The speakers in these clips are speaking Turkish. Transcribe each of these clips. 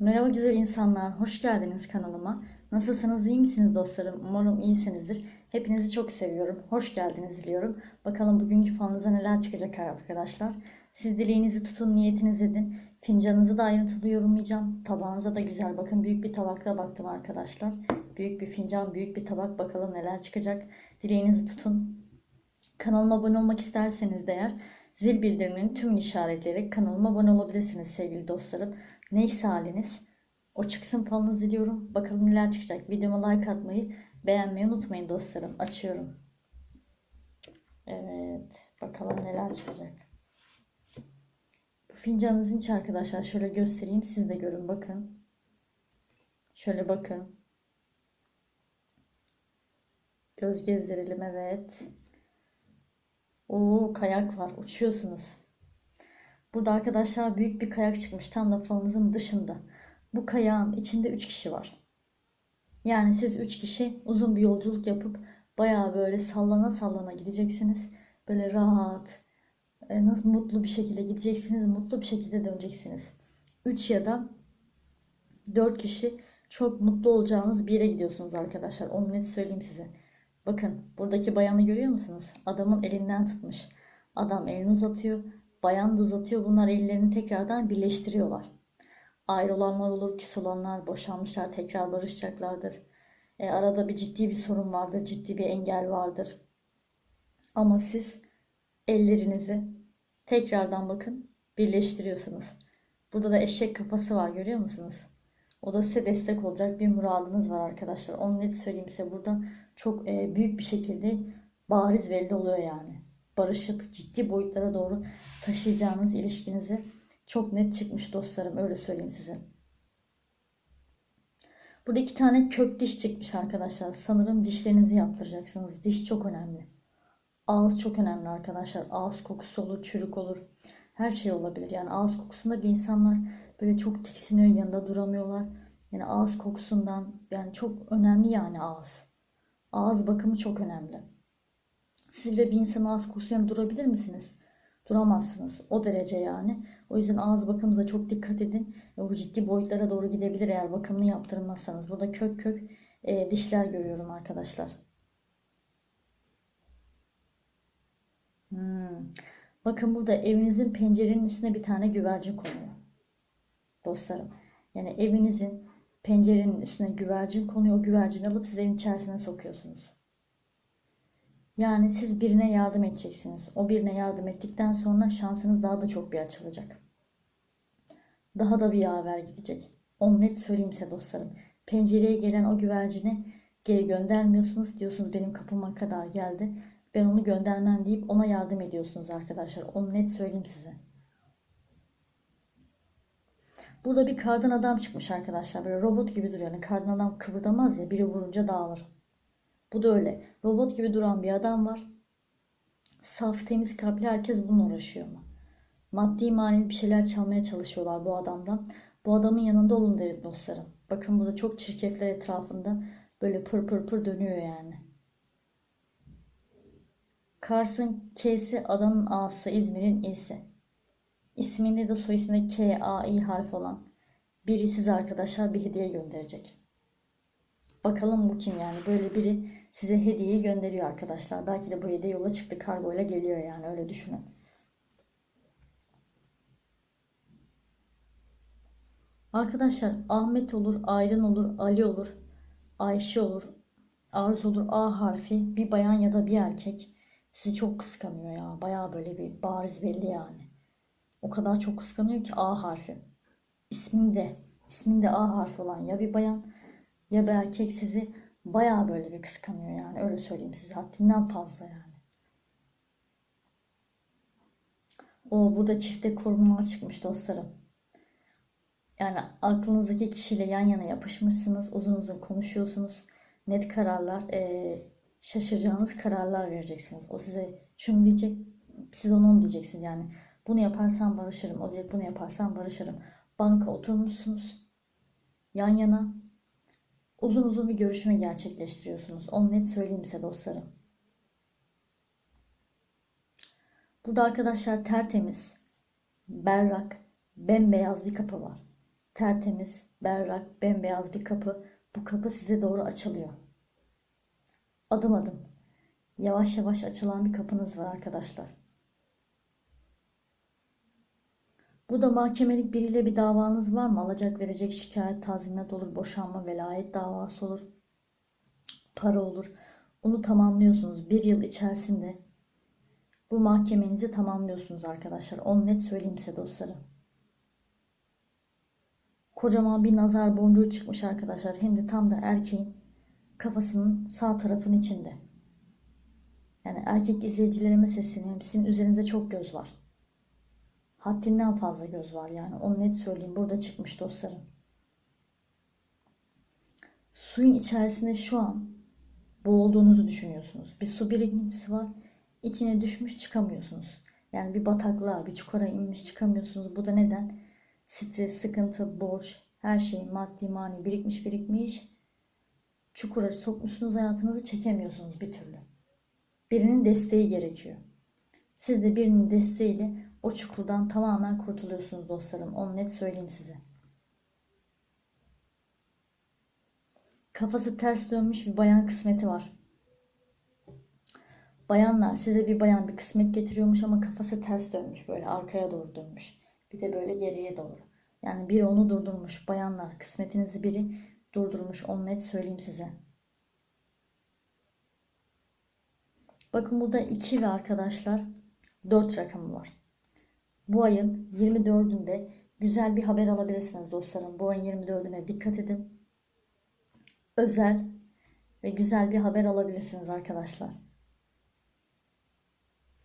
Merhaba güzel insanlar, hoş geldiniz kanalıma. Nasılsınız, iyi misiniz dostlarım? Umarım iyisinizdir. Hepinizi çok seviyorum. Hoş geldiniz diliyorum. Bakalım bugünkü falınıza neler çıkacak arkadaşlar. Siz dileğinizi tutun, niyetinizi edin. Fincanınızı da ayrıntılı yorumlayacağım. Tabağınıza da güzel bakın. Büyük bir tabakla baktım arkadaşlar. Büyük bir fincan, büyük bir tabak. Bakalım neler çıkacak. Dileğinizi tutun. Kanalıma abone olmak isterseniz de eğer zil bildirimini tüm işaretleyerek kanalıma abone olabilirsiniz sevgili dostlarım. Neyse haliniz. O çıksın falınız diliyorum. Bakalım neler çıkacak. Videoma like atmayı, beğenmeyi unutmayın dostlarım. Açıyorum. Evet. Bakalım neler çıkacak. Bu fincanınızın içi arkadaşlar. Şöyle göstereyim. Siz de görün. Bakın. Şöyle bakın. Göz gezdirelim. Evet. Oo kayak var. Uçuyorsunuz. Burada arkadaşlar büyük bir kayak çıkmış. Tam da falınızın dışında. Bu kayağın içinde 3 kişi var. Yani siz 3 kişi uzun bir yolculuk yapıp bayağı böyle sallana sallana gideceksiniz. Böyle rahat, e, nasıl mutlu bir şekilde gideceksiniz. Mutlu bir şekilde döneceksiniz. 3 ya da 4 kişi çok mutlu olacağınız bir yere gidiyorsunuz arkadaşlar. Onu net söyleyeyim size. Bakın buradaki bayanı görüyor musunuz? Adamın elinden tutmuş. Adam elini uzatıyor. Bayan da uzatıyor. Bunlar ellerini tekrardan birleştiriyorlar. Ayrılanlar olur, küs olanlar, boşanmışlar, tekrar barışacaklardır. E, arada bir ciddi bir sorun vardır, ciddi bir engel vardır. Ama siz ellerinizi tekrardan bakın birleştiriyorsunuz. Burada da eşek kafası var görüyor musunuz? O da size destek olacak bir muradınız var arkadaşlar. Onu net söyleyeyim size burada çok e, büyük bir şekilde bariz belli oluyor yani. Barışıp ciddi boyutlara doğru taşıyacağınız ilişkinizi çok net çıkmış dostlarım öyle söyleyeyim size. Burada iki tane kök diş çıkmış arkadaşlar. Sanırım dişlerinizi yaptıracaksınız. Diş çok önemli. Ağız çok önemli arkadaşlar. Ağız kokusu olur, çürük olur. Her şey olabilir. Yani ağız kokusunda bir insanlar böyle çok tiksiniyor, yanında duramıyorlar. Yani ağız kokusundan yani çok önemli yani ağız. Ağız bakımı çok önemli. Siz bile bir insan ağız kokusuyla durabilir misiniz? Duramazsınız. O derece yani. O yüzden ağız bakımınıza çok dikkat edin. Bu ciddi boyutlara doğru gidebilir eğer bakımını yaptırmazsanız. Burada kök kök e, dişler görüyorum arkadaşlar. Hmm. Bakın burada evinizin pencerenin üstüne bir tane güvercin konuyor. Dostlarım. Yani evinizin pencerenin üstüne güvercin konuyor. O güvercini alıp siz evin içerisine sokuyorsunuz. Yani siz birine yardım edeceksiniz. O birine yardım ettikten sonra şansınız daha da çok bir açılacak. Daha da bir yaver gidecek. Onu net söyleyeyim size dostlarım. Pencereye gelen o güvercini geri göndermiyorsunuz. Diyorsunuz benim kapıma kadar geldi. Ben onu göndermem deyip ona yardım ediyorsunuz arkadaşlar. Onu net söyleyeyim size. Burada bir kardan adam çıkmış arkadaşlar. Böyle robot gibi duruyor. Yani kardan adam kıvırdamaz ya. Biri vurunca dağılır. Bu da öyle. Robot gibi duran bir adam var. Saf, temiz kalpli herkes bununla uğraşıyor mu? Maddi manevi bir şeyler çalmaya çalışıyorlar bu adamdan. Bu adamın yanında olun derim dostlarım. Bakın burada çok çirkefler etrafında böyle pır pır pır dönüyor yani. Kars'ın K'si adanın A'sı, İzmir'in İ'si. İsminde de soy isminde K, A, I harfi olan biri size arkadaşlar bir hediye gönderecek. Bakalım bu kim yani böyle biri size hediyeyi gönderiyor arkadaşlar. Belki de bu hediye yola çıktı kargoyla geliyor yani öyle düşünün. Arkadaşlar Ahmet olur, Aydın olur, Ali olur, Ayşe olur, Arzu olur, A harfi bir bayan ya da bir erkek sizi çok kıskanıyor ya. Baya böyle bir bariz belli yani. O kadar çok kıskanıyor ki A harfi. İsminde, isminde A harfi olan ya bir bayan ya bir erkek sizi baya böyle bir kıskanıyor yani. Öyle söyleyeyim size haddinden fazla yani. O burada çifte kurumlar çıkmış dostlarım. Yani aklınızdaki kişiyle yan yana yapışmışsınız. Uzun uzun konuşuyorsunuz. Net kararlar, e, şaşıracağınız kararlar vereceksiniz. O size şunu diyecek, siz onu onu diyeceksiniz. Yani bunu yaparsam barışırım. O diyecek bunu yaparsam barışırım. Banka oturmuşsunuz. Yan yana. Uzun uzun bir görüşme gerçekleştiriyorsunuz. Onu net söyleyeyim size dostlarım. Burada arkadaşlar tertemiz, berrak, bembeyaz bir kapı var. Tertemiz, berrak, bembeyaz bir kapı. Bu kapı size doğru açılıyor. Adım adım, yavaş yavaş açılan bir kapınız var arkadaşlar. Burada mahkemelik biriyle bir davanız var mı? Alacak verecek şikayet, tazminat olur, boşanma, velayet davası olur, para olur. Bunu tamamlıyorsunuz. Bir yıl içerisinde bu mahkemenizi tamamlıyorsunuz arkadaşlar. Onu net söyleyeyim size dostlarım. Kocaman bir nazar boncuğu çıkmış arkadaşlar. Hem de tam da erkeğin kafasının sağ tarafın içinde. Yani erkek izleyicilerime sesleniyorum. Sizin üzerinize çok göz var. Haddinden fazla göz var yani. Onu net söyleyeyim. Burada çıkmış dostlarım. Suyun içerisinde şu an boğulduğunuzu düşünüyorsunuz. Bir su birikintisi var. İçine düşmüş çıkamıyorsunuz. Yani bir bataklığa, bir çukura inmiş çıkamıyorsunuz. Bu da neden? Stres, sıkıntı, borç, her şey maddi mani birikmiş birikmiş. Çukura sokmuşsunuz hayatınızı çekemiyorsunuz bir türlü. Birinin desteği gerekiyor. Siz de birinin desteğiyle o çukurdan tamamen kurtuluyorsunuz dostlarım. Onu net söyleyeyim size. Kafası ters dönmüş bir bayan kısmeti var. Bayanlar size bir bayan bir kısmet getiriyormuş ama kafası ters dönmüş böyle arkaya doğru dönmüş. Bir de böyle geriye doğru. Yani biri onu durdurmuş. Bayanlar kısmetinizi biri durdurmuş. Onu net söyleyeyim size. Bakın burada 2 ve arkadaşlar 4 rakamı var. Bu ayın 24'ünde güzel bir haber alabilirsiniz dostlarım. Bu ayın 24'üne dikkat edin. Özel ve güzel bir haber alabilirsiniz arkadaşlar.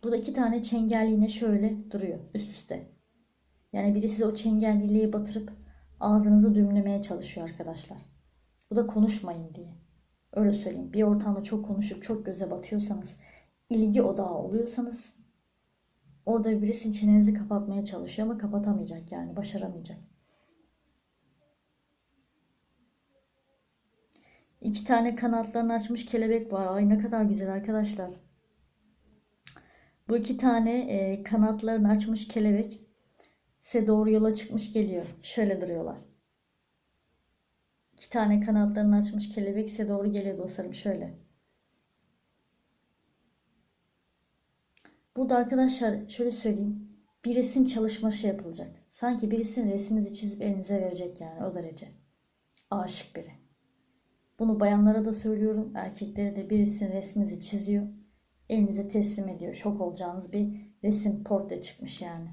Burada iki tane çengel yine şöyle duruyor üst üste. Yani biri size o çengelliği batırıp ağzınızı düğümlemeye çalışıyor arkadaşlar. Bu da konuşmayın diye. Öyle söyleyeyim. Bir ortamda çok konuşup çok göze batıyorsanız, ilgi odağı oluyorsanız orada birisi çenenizi kapatmaya çalışıyor ama kapatamayacak yani başaramayacak. İki tane kanatlarını açmış kelebek var. Ay ne kadar güzel arkadaşlar. Bu iki tane e, kanatlarını açmış kelebek size doğru yola çıkmış geliyor. Şöyle duruyorlar. İki tane kanatlarını açmış kelebek size doğru geliyor dostlarım şöyle. Burada arkadaşlar şöyle söyleyeyim. Bir resim çalışması yapılacak. Sanki birisinin resminizi çizip elinize verecek yani o derece. Aşık biri. Bunu bayanlara da söylüyorum. Erkeklere de birisinin resminizi çiziyor. Elinize teslim ediyor. Şok olacağınız bir resim portre çıkmış yani.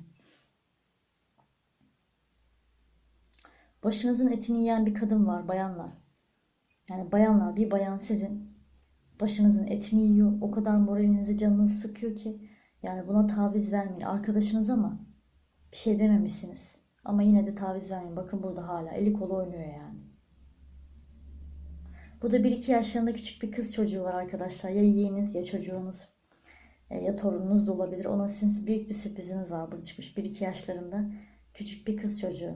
Başınızın etini yiyen bir kadın var bayanlar. Yani bayanlar bir bayan sizin başınızın etini yiyor. O kadar moralinizi canınızı sıkıyor ki yani buna taviz vermeyin. Arkadaşınız ama bir şey dememişsiniz. Ama yine de taviz vermeyin. Bakın burada hala eli kolu oynuyor yani. Bu da 1-2 yaşlarında küçük bir kız çocuğu var arkadaşlar. Ya yeğeniz ya çocuğunuz e, ya torununuz da olabilir. Ona sizin büyük bir sürpriziniz var. Çıkmış 1-2 yaşlarında küçük bir kız çocuğu.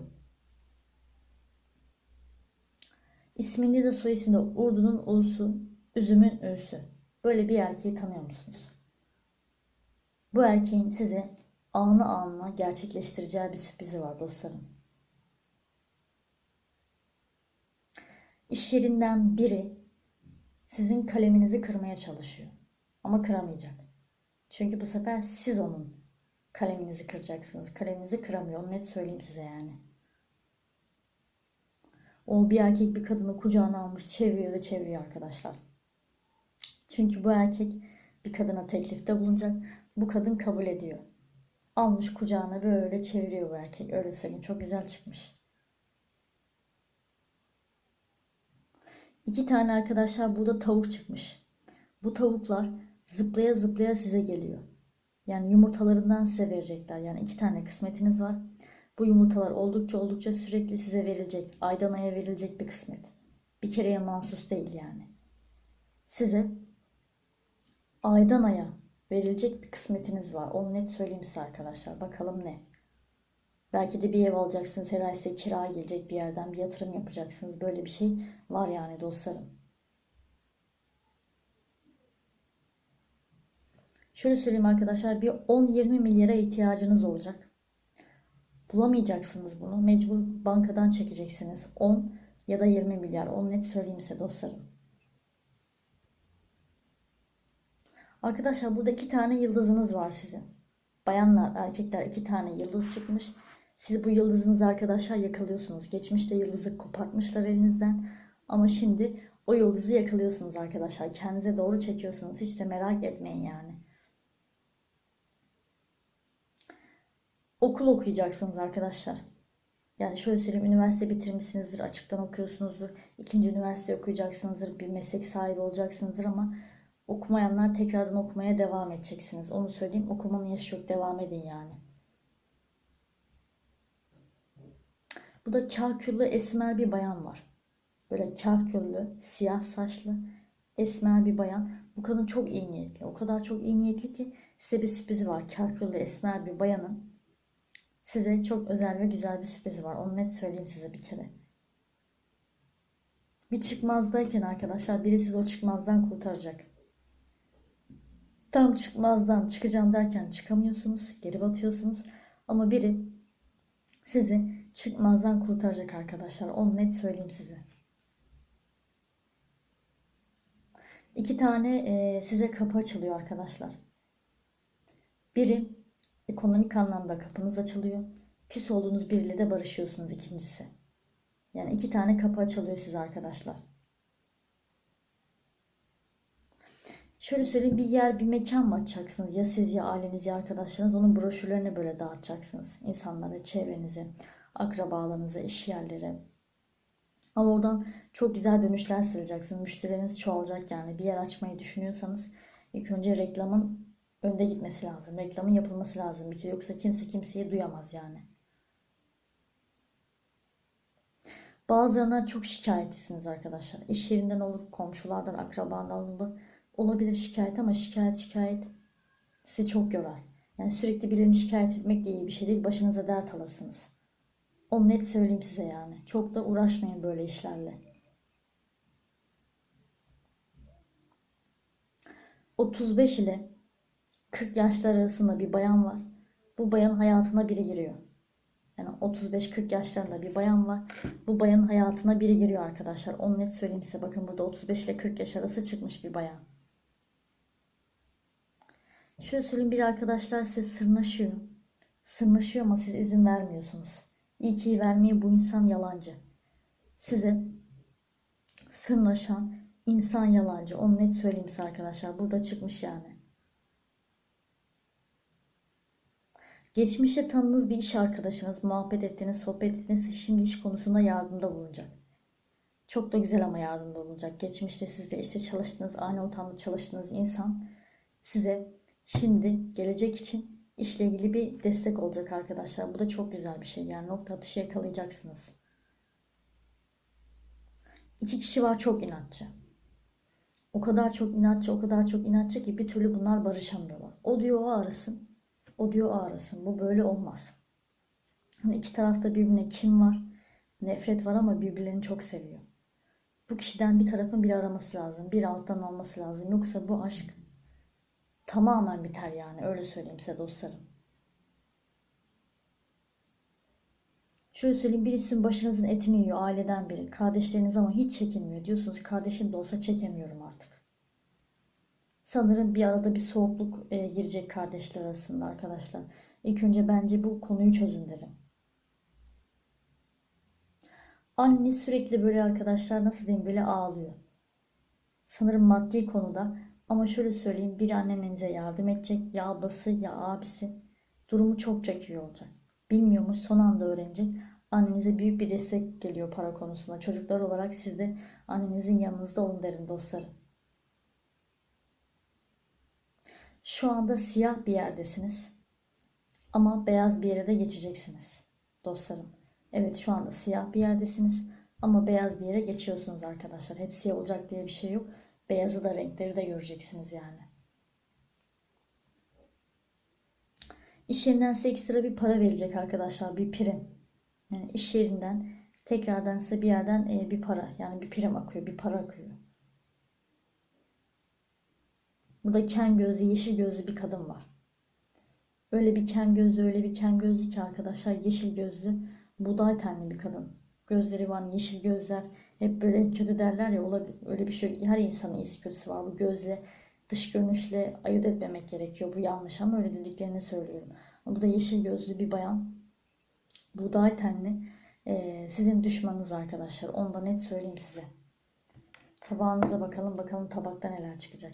İsminde de soy isminde Urdu'nun Ulusu, Üzüm'ün Ü'sü. Böyle bir erkeği tanıyor musunuz? Bu erkeğin size anı anına gerçekleştireceği bir sürprizi var dostlarım. İş yerinden biri sizin kaleminizi kırmaya çalışıyor. Ama kıramayacak. Çünkü bu sefer siz onun kaleminizi kıracaksınız. Kaleminizi kıramıyor. Onu net söyleyeyim size yani. O bir erkek bir kadını kucağına almış çeviriyor da çeviriyor arkadaşlar. Çünkü bu erkek bir kadına teklifte bulunacak. Bu kadın kabul ediyor. Almış kucağına böyle çeviriyor bu erkek. Öyle söyleyeyim. Çok güzel çıkmış. İki tane arkadaşlar burada tavuk çıkmış. Bu tavuklar zıplaya zıplaya size geliyor. Yani yumurtalarından size verecekler. Yani iki tane kısmetiniz var. Bu yumurtalar oldukça oldukça sürekli size verilecek. Aydan aya verilecek bir kısmet. Bir kereye mahsus değil yani. Size aydan aya verilecek bir kısmetiniz var. Onu net söyleyeyim size arkadaşlar. Bakalım ne? Belki de bir ev alacaksınız. Her ay size kira gelecek bir yerden bir yatırım yapacaksınız. Böyle bir şey var yani dostlarım. Şöyle söyleyeyim arkadaşlar bir 10-20 milyara ihtiyacınız olacak. Bulamayacaksınız bunu. Mecbur bankadan çekeceksiniz. 10 ya da 20 milyar. Onu net söyleyeyim size dostlarım. Arkadaşlar burada iki tane yıldızınız var sizin. Bayanlar, erkekler iki tane yıldız çıkmış. Siz bu yıldızınızı arkadaşlar yakalıyorsunuz. Geçmişte yıldızı kopartmışlar elinizden. Ama şimdi o yıldızı yakalıyorsunuz arkadaşlar. Kendinize doğru çekiyorsunuz. Hiç de merak etmeyin yani. Okul okuyacaksınız arkadaşlar. Yani şöyle söyleyeyim üniversite bitirmişsinizdir, açıktan okuyorsunuzdur. ikinci üniversite okuyacaksınızdır, bir meslek sahibi olacaksınızdır ama okumayanlar tekrardan okumaya devam edeceksiniz. Onu söyleyeyim. Okumanın yaşı yok. Devam edin yani. Bu da kahküllü esmer bir bayan var. Böyle kahküllü, siyah saçlı, esmer bir bayan. Bu kadın çok iyi niyetli. O kadar çok iyi niyetli ki size bir sürprizi var. Kahküllü esmer bir bayanın size çok özel ve güzel bir sürprizi var. Onu net söyleyeyim size bir kere. Bir çıkmazdayken arkadaşlar biri sizi o çıkmazdan kurtaracak. Tam çıkmazdan çıkacağım derken çıkamıyorsunuz. Geri batıyorsunuz. Ama biri sizi çıkmazdan kurtaracak arkadaşlar. Onu net söyleyeyim size. İki tane e, size kapı açılıyor arkadaşlar. Biri ekonomik anlamda kapınız açılıyor. Küs olduğunuz biriyle de barışıyorsunuz ikincisi. Yani iki tane kapı açılıyor size arkadaşlar. Şöyle söyleyeyim bir yer bir mekan mı açacaksınız? Ya siz ya aileniz ya arkadaşlarınız onun broşürlerini böyle dağıtacaksınız. insanlara, çevrenize, akrabalarınıza, iş yerlere. Ama oradan çok güzel dönüşler sağlayacaksınız. Müşterileriniz çoğalacak yani. Bir yer açmayı düşünüyorsanız ilk önce reklamın önde gitmesi lazım. Reklamın yapılması lazım bir kere. Yoksa kimse kimseyi duyamaz yani. Bazılarından çok şikayetçisiniz arkadaşlar. İş yerinden olur, komşulardan, akrabadan olur. Olabilir şikayet ama şikayet şikayet sizi çok yorar. Yani sürekli birini şikayet etmek de iyi bir şey değil. Başınıza dert alırsınız. Onu net söyleyeyim size yani. Çok da uğraşmayın böyle işlerle. 35 ile 40 yaşlar arasında bir bayan var. Bu bayan hayatına biri giriyor. Yani 35-40 yaşlarında bir bayan var. Bu bayanın hayatına biri giriyor arkadaşlar. Onu net söyleyeyim size. Bakın burada 35 ile 40 yaş arası çıkmış bir bayan. Şöyle söyleyeyim bir arkadaşlar size sırnaşıyor. Sırnaşıyor ama siz izin vermiyorsunuz. İyi ki vermeye bu insan yalancı. Size sırnaşan insan yalancı. Onu net söyleyeyim size arkadaşlar. Burada çıkmış yani. Geçmişte tanıdığınız bir iş arkadaşınız, muhabbet ettiğiniz, sohbet ettiğiniz şimdi iş konusunda yardımda bulunacak. Çok da güzel ama yardımda bulunacak. Geçmişte sizde işte çalıştığınız, aynı ortamda çalıştığınız insan size şimdi gelecek için işle ilgili bir destek olacak arkadaşlar. Bu da çok güzel bir şey. Yani nokta atışı yakalayacaksınız. İki kişi var çok inatçı. O kadar çok inatçı, o kadar çok inatçı ki bir türlü bunlar barışamıyorlar. O diyor o arasın. O diyor o arasın. Bu böyle olmaz. Yani iki tarafta birbirine kim var? Nefret var ama birbirlerini çok seviyor. Bu kişiden bir tarafın bir araması lazım. Bir alttan alması lazım. Yoksa bu aşk tamamen biter yani. Öyle söyleyeyim size dostlarım. Şöyle söyleyeyim birisinin başınızın etini yiyor aileden biri. Kardeşleriniz ama hiç çekinmiyor. Diyorsunuz kardeşim de olsa çekemiyorum artık. Sanırım bir arada bir soğukluk e, girecek kardeşler arasında arkadaşlar. İlk önce bence bu konuyu çözün derim. Anneniz sürekli böyle arkadaşlar nasıl diyeyim böyle ağlıyor. Sanırım maddi konuda ama şöyle söyleyeyim bir annenize yardım edecek ya ablası ya abisi durumu çok çekiyor olacak. Bilmiyormuş son anda öğrenecek. Annenize büyük bir destek geliyor para konusunda. Çocuklar olarak siz de annenizin yanınızda olun derim dostlarım. Şu anda siyah bir yerdesiniz. Ama beyaz bir yere de geçeceksiniz dostlarım. Evet şu anda siyah bir yerdesiniz ama beyaz bir yere geçiyorsunuz arkadaşlar. Hep siyah olacak diye bir şey yok. Beyazı da renkleri de göreceksiniz yani. İş yerinden size ekstra bir para verecek arkadaşlar. Bir prim. Yani iş yerinden tekrardan size bir yerden e, bir para yani bir prim akıyor. Bir para akıyor. Burada ken gözlü, yeşil gözlü bir kadın var. Öyle bir kem gözlü, öyle bir kem gözlü ki arkadaşlar yeşil gözlü, buğday tenli bir kadın. Gözleri var, yeşil gözler. Hep böyle kötü derler ya olabilir. Öyle bir şey. Her insanın iyisi kötüsü var. Bu gözle, dış görünüşle ayırt etmemek gerekiyor. Bu yanlış ama öyle dediklerini söylüyorum. Bu da yeşil gözlü bir bayan. Buğday tenli. Ee, sizin düşmanınız arkadaşlar. Onu da net söyleyeyim size. Tabağınıza bakalım. Bakalım tabakta neler çıkacak.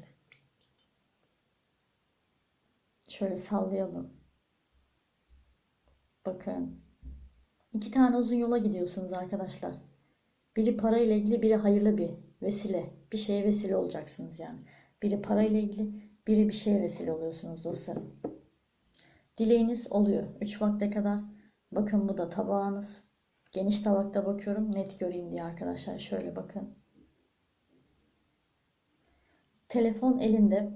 Şöyle sallayalım. Bakın. İki tane uzun yola gidiyorsunuz arkadaşlar. Biri parayla ilgili, biri hayırlı bir vesile. Bir şeye vesile olacaksınız yani. Biri parayla ilgili, biri bir şeye vesile oluyorsunuz dostlarım. Dileğiniz oluyor. 3 vakte kadar. Bakın bu da tabağınız. Geniş tabakta bakıyorum. Net göreyim diye arkadaşlar. Şöyle bakın. Telefon elinde.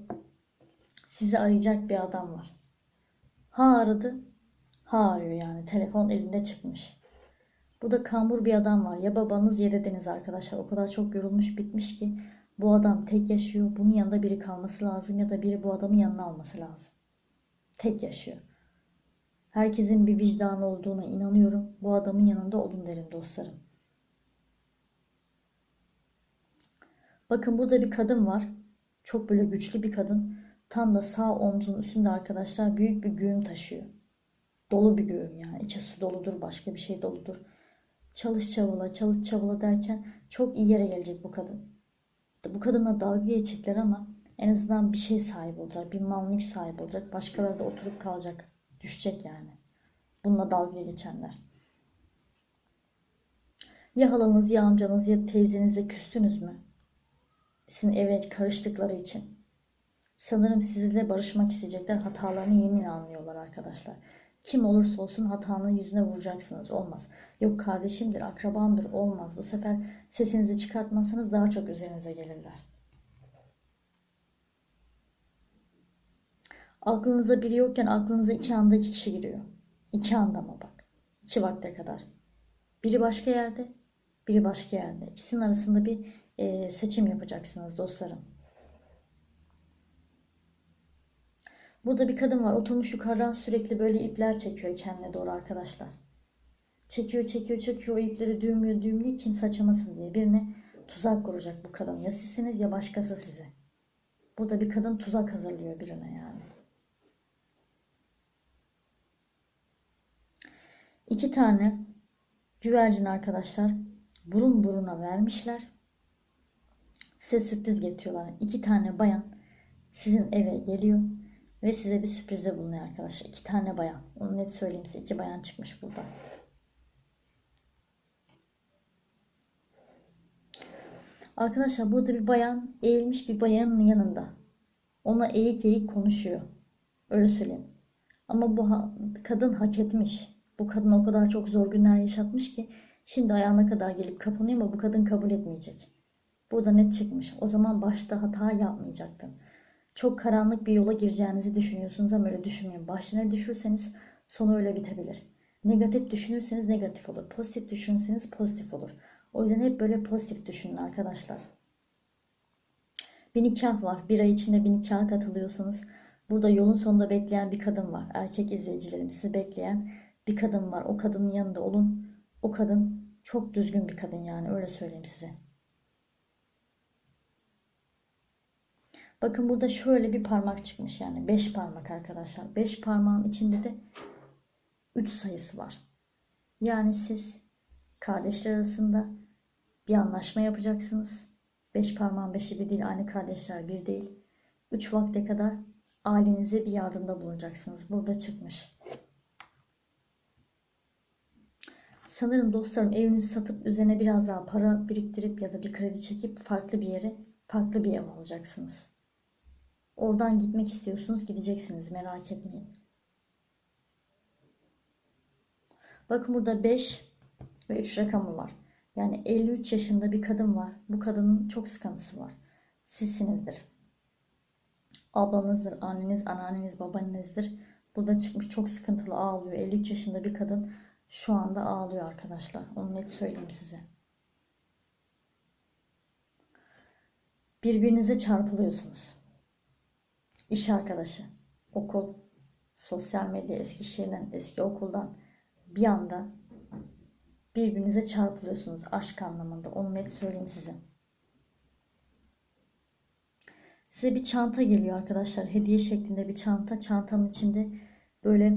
Sizi arayacak bir adam var. Ha aradı. Ha arıyor yani. Telefon elinde çıkmış. Bu da kambur bir adam var. Ya babanız ya dedeniz arkadaşlar. O kadar çok yorulmuş bitmiş ki bu adam tek yaşıyor. Bunun yanında biri kalması lazım ya da biri bu adamın yanına alması lazım. Tek yaşıyor. Herkesin bir vicdanı olduğuna inanıyorum. Bu adamın yanında olun derim dostlarım. Bakın burada bir kadın var. Çok böyle güçlü bir kadın. Tam da sağ omzunun üstünde arkadaşlar büyük bir güğüm taşıyor. Dolu bir güğüm yani. İçi su doludur, başka bir şey doludur. Çalış çabala, çalış çabala derken çok iyi yere gelecek bu kadın. Bu kadına dalga geçecekler ama en azından bir şey sahibi olacak. Bir mal mülk sahibi olacak. Başkaları da oturup kalacak. Düşecek yani. Bununla dalga geçenler. Ya halanız ya amcanız ya teyzenize küstünüz mü? Sizin eve karıştıkları için. Sanırım sizinle barışmak isteyecekler. Hatalarını yeni anlıyorlar arkadaşlar. Kim olursa olsun hatanın yüzüne vuracaksınız. Olmaz. Yok kardeşimdir, akrabamdır. Olmaz. Bu sefer sesinizi çıkartmazsanız daha çok üzerinize gelirler. Aklınıza biri yokken aklınıza iki anda iki kişi giriyor. İki anda mı bak. İki vakte kadar. Biri başka yerde, biri başka yerde. İkisinin arasında bir e, seçim yapacaksınız dostlarım. Burada bir kadın var. Oturmuş yukarıdan sürekli böyle ipler çekiyor kendine doğru arkadaşlar. Çekiyor, çekiyor, çekiyor. O ipleri düğümlüyor, düğümlüyor. Kimse açamasın diye. Birine tuzak kuracak bu kadın. Ya sizsiniz ya başkası size. Burada bir kadın tuzak hazırlıyor birine yani. İki tane güvercin arkadaşlar burun buruna vermişler. Size sürpriz getiriyorlar. İki tane bayan sizin eve geliyor ve size bir sürprizde bulunuyor arkadaşlar. İki tane bayan. Onu net söyleyeyim size. İki bayan çıkmış burada. Arkadaşlar burada bir bayan eğilmiş bir bayanın yanında. Ona eğik eğik konuşuyor. Öyle söyleyeyim. Ama bu ha- kadın hak etmiş. Bu kadın o kadar çok zor günler yaşatmış ki şimdi ayağına kadar gelip kapanıyor ama bu kadın kabul etmeyecek. Burada net çıkmış. O zaman başta hata yapmayacaktın. Çok karanlık bir yola gireceğinizi düşünüyorsunuz ama öyle düşünmeyin. Başına düşürseniz sonu öyle bitebilir. Negatif düşünürseniz negatif olur. Pozitif düşünürseniz pozitif olur. O yüzden hep böyle pozitif düşünün arkadaşlar. Bir nikah var. Bir ay içinde bir nikaha katılıyorsunuz. Burada yolun sonunda bekleyen bir kadın var. Erkek izleyicilerim sizi bekleyen bir kadın var. O kadının yanında olun. O kadın çok düzgün bir kadın yani öyle söyleyeyim size. Bakın burada şöyle bir parmak çıkmış yani 5 parmak arkadaşlar. 5 parmağın içinde de 3 sayısı var. Yani siz kardeşler arasında bir anlaşma yapacaksınız. 5 parmağın 5'i bir değil aynı kardeşler bir değil. 3 vakte kadar ailenize bir yardımda bulunacaksınız. Burada çıkmış. Sanırım dostlarım evinizi satıp üzerine biraz daha para biriktirip ya da bir kredi çekip farklı bir yere farklı bir ev alacaksınız. Oradan gitmek istiyorsunuz gideceksiniz merak etmeyin. Bakın burada 5 ve 3 rakamı var. Yani 53 yaşında bir kadın var. Bu kadının çok sıkıntısı var. Sizsinizdir. Ablanızdır, anneniz, anneanneniz, babaannenizdir. Burada çıkmış çok sıkıntılı ağlıyor. 53 yaşında bir kadın şu anda ağlıyor arkadaşlar. Onu net söyleyeyim size. Birbirinize çarpılıyorsunuz. İş arkadaşı, okul, sosyal medya eski şehirden, eski okuldan bir anda birbirinize çarpılıyorsunuz aşk anlamında. Onu net söyleyeyim size. Size bir çanta geliyor arkadaşlar. Hediye şeklinde bir çanta. Çantanın içinde böyle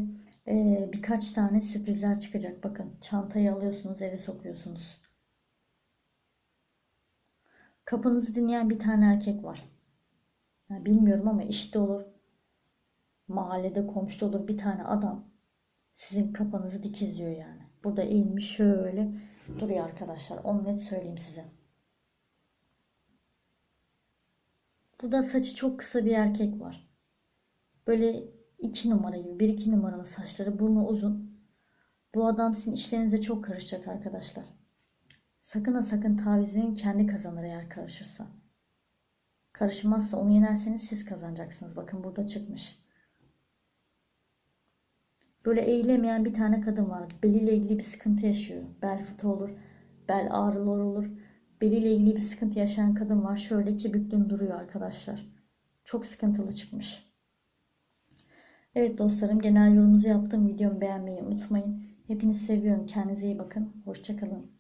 e, birkaç tane sürprizler çıkacak. Bakın çantayı alıyorsunuz eve sokuyorsunuz. Kapınızı dinleyen bir tane erkek var. Ya bilmiyorum ama işte olur. Mahallede komşuda olur bir tane adam. Sizin kafanızı dikizliyor yani. Burada eğilmiş şöyle duruyor arkadaşlar. Onu net söyleyeyim size. Burada saçı çok kısa bir erkek var. Böyle iki numara gibi. Bir iki numaralı saçları. Burnu uzun. Bu adam sizin işlerinize çok karışacak arkadaşlar. Sakın ha sakın taviz verin kendi kazanır eğer karışırsa. Karışmazsa onu yenerseniz siz kazanacaksınız. Bakın burada çıkmış. Böyle eğilemeyen bir tane kadın var. Beliyle ilgili bir sıkıntı yaşıyor. Bel fıtığı olur, bel ağrıları olur. Beliyle ilgili bir sıkıntı yaşayan kadın var. Şöyle iki büklüm duruyor arkadaşlar. Çok sıkıntılı çıkmış. Evet dostlarım genel yorumunuzu yaptım. Videomu beğenmeyi unutmayın. Hepinizi seviyorum. Kendinize iyi bakın. Hoşçakalın.